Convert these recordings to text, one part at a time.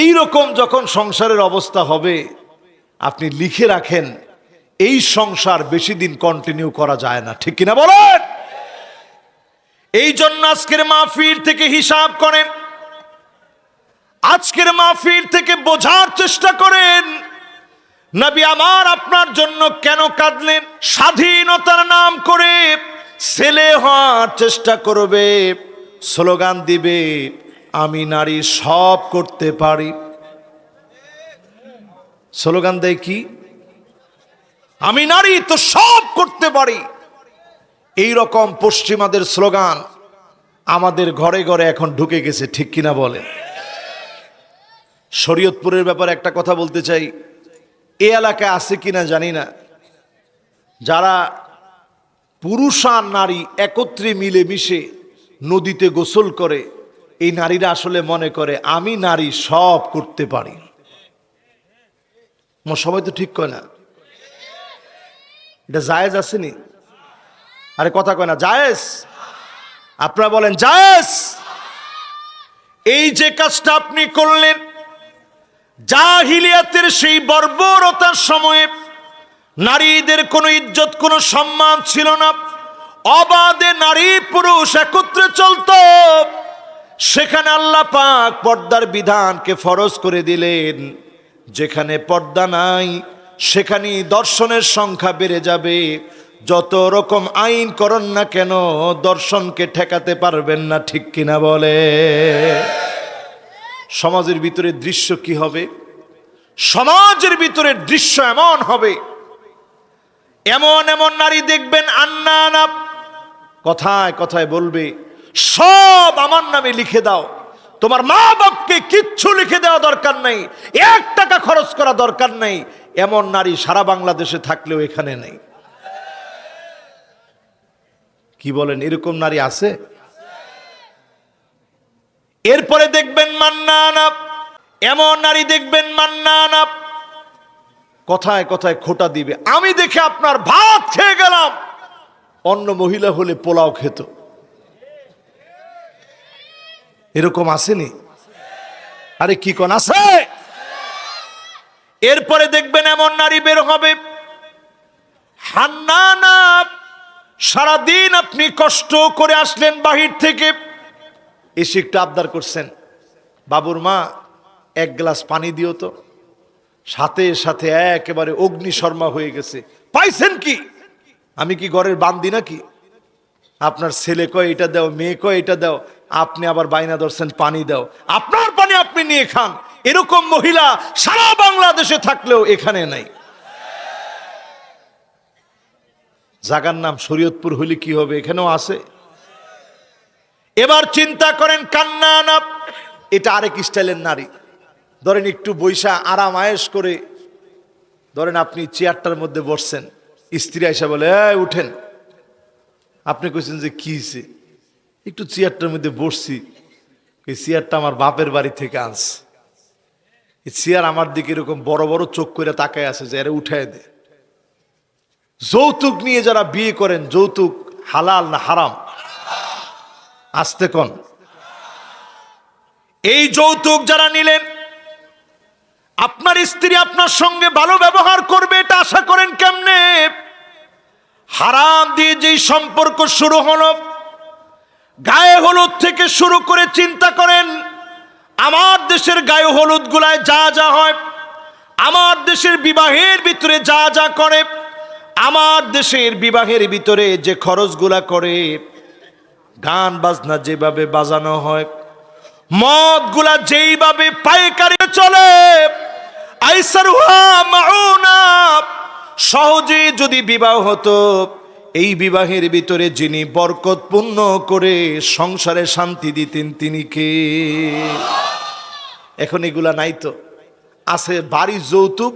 এই রকম যখন সংসারের অবস্থা হবে, আপনি লিখে রাখেন, এই সংসার বেশি দিন কন্টিনিউ করা যায় না। ঠিক কিনা বলেন? এই জন্য আজকের মাহফিল থেকে হিসাব করেন। আজকের মাহফিল থেকে বোঝার চেষ্টা করেন, নবী আমার আপনার জন্য কেন কাঁদলেন? স্বাধীনতার নাম করে ছেলে হওয়ার চেষ্টা করবে, স্লোগান দিবে। আমি নারী সব করতে পারি। স্লোগান দেয় কি? আমি নারী তো সব করতে পারি। এই রকম পশ্চিমাদের স্লোগান আমাদের ঘরে ঘরে এখন ঢুকে গেছে, ঠিক কিনা বলেন? শরীয়তপুরের ব্যাপারে একটা কথা বলতে চাই। এ এলাকায় আছে কিনা জানি না। যারা পুরুষ আর নারী একত্রে মিলে মিশে নদীতে গোসল করে এই নারীরা আসলে মনে করে, আমি নারী, সব করতে পারি। সবাই তো ঠিক কয় না? এটা জায়েজ আসেনি আরে কথা কয় না, জায়েজ? আপনারা বলেন, জায়েজ? এই যে কাজটা আপনি করলেন, জাহিলিয়াতের সেই বর্বরতার সময়ে নারীদের কোনো ইজ্জত, কোনো সম্মান ছিল না। অবাধে নারী পুরুষ একত্রে চলতো। সেখানে আল্লাহ পাক পর্দার বিধানকে ফরজ করে দিলেন। যেখানে পর্দা নাই সেখানে দর্শনের সংখ্যা বেড়ে যাবে। যত রকম আইন করন না কেন, দর্শনকে ঠেকাতে পারবেন না, ঠিক কিনা বলে? সমাজের ভিতরে দৃশ্য কি হবে? সমাজের ভিতরে দৃশ্য এমন হবে। এমন এমন নারী দেখবেন, আন্না কথায় কথায় বলবে সব আমার নামে লিখে দাও। তোমার মা বাপকে কিচ্ছু লিখে দেওয়া দরকার নেই। এক টাকা খরচ করা দরকার নেই। এমন নারী সারা বাংলাদেশে থাকলেও এখানে নেই। কি বলেন, এরকম নারী আছে? এরপরে দেখবেন মান্নানা এমন নারী দেখবেন মান্নানা কথায় কথায় খোটা দিবে। আমি দেখে আপনার ভাত খেয়ে গেলাম। অন্য মহিলা হলে পোলাও খেত। এরকম আসেনি? আরে কি কোন আছে? এরপরে দেখবেন এমন নারী বের হবে। হান্নানা সারাদিন আপনি কষ্ট করে আসলেন বাহির থেকে। এসে একটু আবদার করছেন। বাবুর মা এক গ্লাস পানি দিও তো। সাথে সাথে একেবারে অগ্নি শর্মা হয়ে গেছে। পাইছেন কি? আমি কি ঘরের বান্দি নাকি? আপনার ছেলে কয় এটা দাও মেয়ে কয় এটা দাও। আপনি আবার বাইনা ধরছেন পানি দাও। আপনার পানি আপনি নিয়ে খান। এরকম মহিলা সারা বাংলাদেশে থাকলেও এখানে নাই। জাগার নাম শরীয়তপুর হলে কি হবে? এখানেও আছে। এবার চিন্তা করেন কান্না না এটা আরেক স্টাইলের নারী। ধরেন একটু বৈশা আরাম আয়েস করে ধরেন আপনি চেয়ারটার মধ্যে বসছেন। স্ত্রী আইসা বলে "এই, উঠেন। আপনি কইছেন যে কি? একটু চেয়ারটার মধ্যে বসছি। এই চেয়ারটা আমার বাপের বাড়ি থেকে আনছে। এই চেয়ার আমার দিকে এরকম বড় বড় চোখ করে তাকায় আছে যে এরা উঠায় দে। যৌতুক নিয়ে যারা বিয়ে করেন, যৌতুক হালাল না হারাম? আসতে কন? এই যৌতুক যারা নিলেন, আপনার স্ত্রী আপনার সঙ্গে ভালো ব্যবহার করবে এটা আশা করেন কেমনে? হারাম দিয়ে যেই সম্পর্ক শুরু হলো গায়ে হলুদ থেকে শুরু করে চিন্তা করেন, আমার দেশের গায়ে হলুদ গুলায় যা যা হয়, আমার দেশের বিবাহের ভিতরে যা যা করে, আমার দেশের বিবাহের ভিতরে যে খরচগুলা করে, গান বাজনা যেভাবে বাজানো হয় মদগুলা যেইভাবে পাইকারি চলে, আইসারুহা মাউনা সহজে যদি বিবাহ হতো এই বিবাহের ভিতরে যিনি বরকতপূর্ণ করে সংসারে শান্তি দিতেন তিনি কে? এখন এগুলা নাই তো। আছে বাড়ি যৌতুক,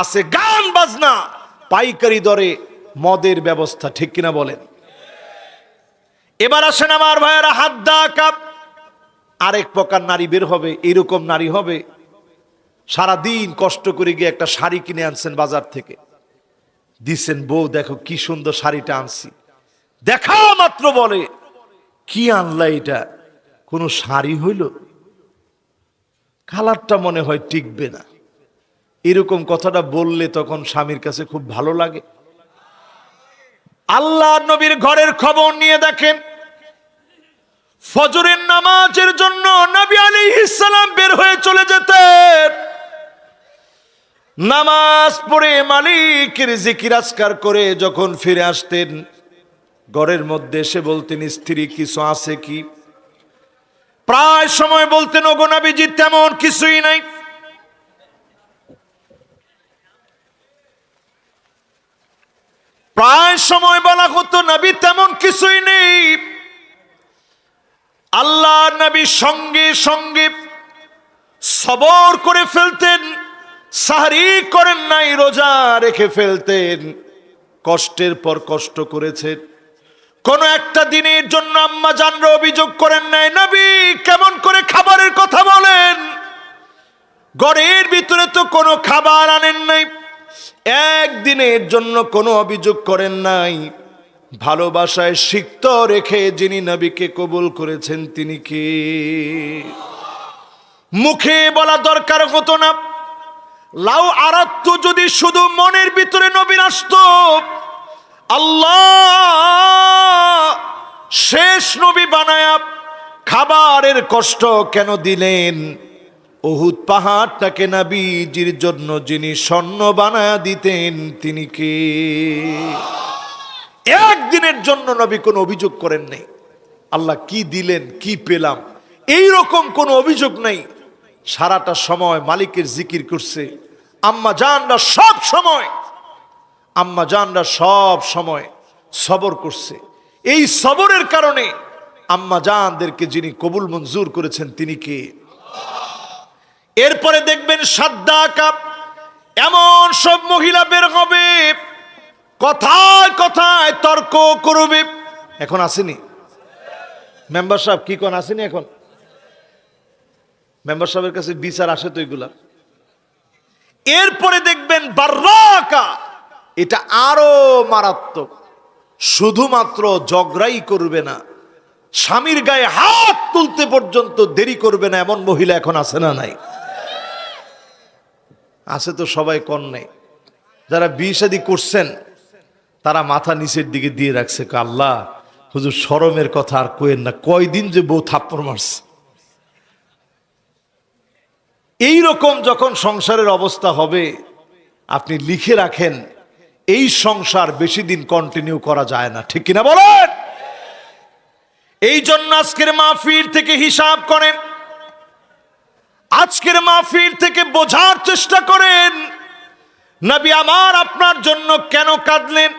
আছে গান বাজনা, পাইকারি দরে মদের ব্যবস্থা, ঠিক কিনা বলেন? এবার আসেন আমার ভাইয়েরা, হাত দা কাপ। আরেক প্রকার নারী বের হবে, এরকম নারী হবে। সারা দিন কষ্ট করে গিয়ে একটা শাড়ি কিনে আনছেন বাজার থেকে। দিছেন বউ, দেখো কি সুন্দর শাড়িটা আনছি। দেখা মাত্র বলে, কি আনলা এটা? কোনো শাড়ি হইল? কালারটা মনে হয় টিকবে না। এরকম কথাটা বললে তখন স্বামীর কাছে খুব ভালো লাগে। আল্লাহ নবীর ঘরের খবর নিয়ে দেখেন, ফজরের নামাজের জন্য নবী আলী ইসালাম বের হয়ে চলে যেতেন। নামাজ পড়ে মালিকের জিকিরাজকার করে যখন ফিরে আসতেন, ঘরের মধ্যে এসে বলতেন, স্ত্রী, কিছু আছে কি? প্রায় সময় বলতেন, ওগো নবীজি, তেমন কিছুই নাই। প্রায় সময় বলা হতো, নবী, তেমন কিছুই নেই। আল্লাহ নবী সঙ্গে সঙ্গে সবর করে ফেলতেন। সাহারি করেন নাই, রোজা রেখে ফেলতেন। কষ্টের পর কষ্ট করেছেন। কোন একটা দিনের জন্য আম্মা জানরা অভিযোগ করেন নাই, নবী, কেমন করে খাবারের কথা বলেন? গড়ের ভিতরে তো কোনো খাবার আনেন নাই। একদিনের জন্য কোনো অভিযোগ করেন নাই। ভালোবাসায় সিক্ত রেখে যিনি নবীকে কবুল করেছেন, তিনি কে? মুখে বলা দরকার হতো না। লাউ আরাত্ত যদি শুধু মনের ভিতরে নবীন আসতো, আল্লাহ শেষ নবী বানায়া খাবারের কষ্ট কেন দিলেন? ওহুদ পাহাড়টাকে নাবিজির জন্য যিনি স্বর্ণ বানায়া দিতেন, তিনি কে? একদিনের জন্য নবী কোনো অভিযোগ করেন নাই। আল্লাহ কি দিলেন, কি পেলাম? এই রকম কোনো অভিযোগ নাই। সারাটা সময় মালিকের জিকির করছে। আম্মা জানরা সব সময়, আম্মা জানরা সব সময় সবর করছে। এই সবরের কারণে আম্মা জানদেরকে যিনি কবুল মঞ্জুর করেছেন, তিনি কে? এরপরে দেখবেন সাদ্দা কাপ এমন সব মহিলা বের হবে, কথায় কথায় তর্ক করবে। এখন আসেনি? মেম্বার সাহেব, কি কোন আসেনি এখন? মেম্বার সাহেবের কাছে বিচার আসে তো এগুলা এরপরে দেখবেন বার্রাকা। এটা আরও মারাত্মক। শুধুমাত্র জগরাই করবে না, স্বামীর গায়ে হাত তুলতে পর্যন্ত দেরি করবে না, এমন মহিলা এখন আছে না নাই? আছে তো সবাই কন নেই। যারা বিয়ে করছেন, তারা মাথা নিচের দিকে দিয়ে রাখছে আল্লাহ, হুজুর, সরমের কথা আর কোয়েন না, কয়দিন যে বউ থাপ্পড় মারছে। এই রকম যখন সংসারের অবস্থা হবে, আপনি লিখে রাখেন, এই সংসার বেশি দিন কন্টিনিউ করা যায় না। ঠিক কিনা বলেন? এই জন্য আজকের মাহফিল থেকে হিসাব করেন। আজকের মাহফিল থেকে বোঝার চেষ্টা করেন, নবী আমার আপনার জন্য কেন কাঁদলেন?